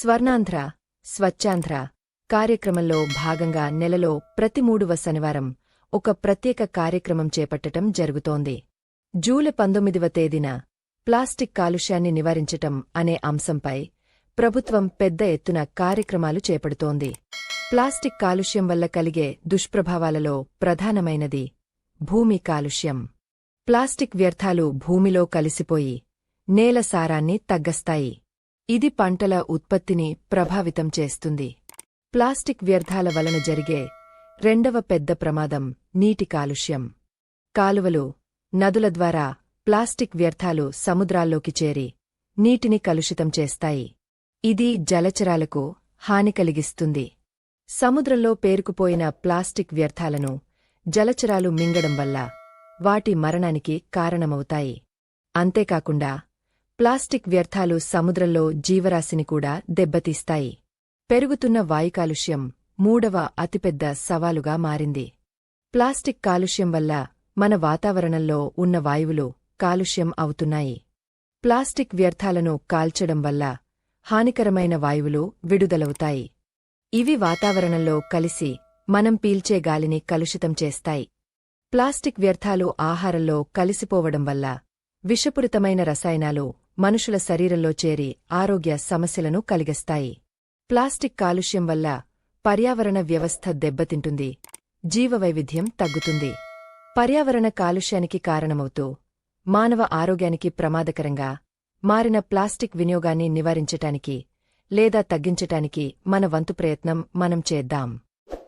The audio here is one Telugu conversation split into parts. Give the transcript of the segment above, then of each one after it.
స్వర్ణాంధ్ర స్వచ్ఛాంధ్ర కార్యక్రమంలో భాగంగా నెలలో ప్రతి మూడవ శనివారం ఒక ప్రత్యేక కార్యక్రమం చేపట్టటం జరుగుతోంది. జూలై పంతొమ్మిదవ తేదీన ప్లాస్టిక్ కాలుష్యాన్ని నివారించటం అనే అంశంపై ప్రభుత్వం పెద్ద ఎత్తున కార్యక్రమాలు చేపడుతోంది. ప్లాస్టిక్ కాలుష్యం వల్ల కలిగే దుష్ప్రభావాలలో ప్రధానమైనది భూమి కాలుష్యం. ప్లాస్టిక్ వ్యర్థాలు భూమిలో కలిసిపోయి నేల సారాన్ని తగ్గస్తాయి. ఇది పంటల ఉత్పత్తిని ప్రభావితం చేస్తుంది. ప్లాస్టిక్ వ్యర్థాల వలన జరిగే రెండవ పెద్ద ప్రమాదం నీటి కాలుష్యం. కాలువలు నదుల ద్వారా ప్లాస్టిక్ వ్యర్థాలు సముద్రాల్లోకి చేరి నీటిని కలుషితం చేస్తాయి. ఇది జలచరాలకు హాని కలిగిస్తుంది. సముద్రంలో పేరుకుపోయిన ప్లాస్టిక్ వ్యర్థాలను జలచరాలు మింగడం వల్ల వాటి మరణానికి కారణమవుతాయి. అంతేకాకుండా ప్లాస్టిక్ వ్యర్థాలు సముద్రంలో జీవరాశిని కూడా దెబ్బతీస్తాయి. పెరుగుతున్న వాయుకాలుష్యం మూడవ అతిపెద్ద సవాలుగా మారింది. ప్లాస్టిక్ కాలుష్యం వల్ల మన వాతావరణంలో ఉన్న వాయువులు కాలుష్యం అవుతున్నాయి. ప్లాస్టిక్ వ్యర్థాలను కాల్చడం వల్ల హానికరమైన వాయువులు విడుదలవుతాయి. ఇవి వాతావరణంలో కలిసి మనం పీల్చే గాలిని కలుషితం చేస్తాయి. ప్లాస్టిక్ వ్యర్థాలు ఆహారంలో కలిసిపోవడం వల్ల విషపూరితమైన రసాయనాలు మనుషుల శరీరంలో చేరి ఆరోగ్య సమస్యలను కలిగిస్తాయి. ప్లాస్టిక్ కాలుష్యం వల్ల పర్యావరణ వ్యవస్థ దెబ్బతింటుంది. జీవవైవిధ్యం తగ్గుతుంది. పర్యావరణ కాలుష్యానికి కారణమవుతూ మానవ ఆరోగ్యానికి ప్రమాదకరంగా మారిన ప్లాస్టిక్ వినియోగాన్ని నివారించటానికి లేదా తగ్గించటానికి మన వంతు ప్రయత్నం మనం చేద్దాం.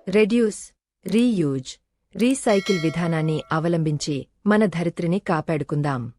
రెడ్యూస్ రీయూజ్ రీసైకిల్ విధానాన్ని అవలంబించి మన ధరిత్రిని కాపాడుకుందాం.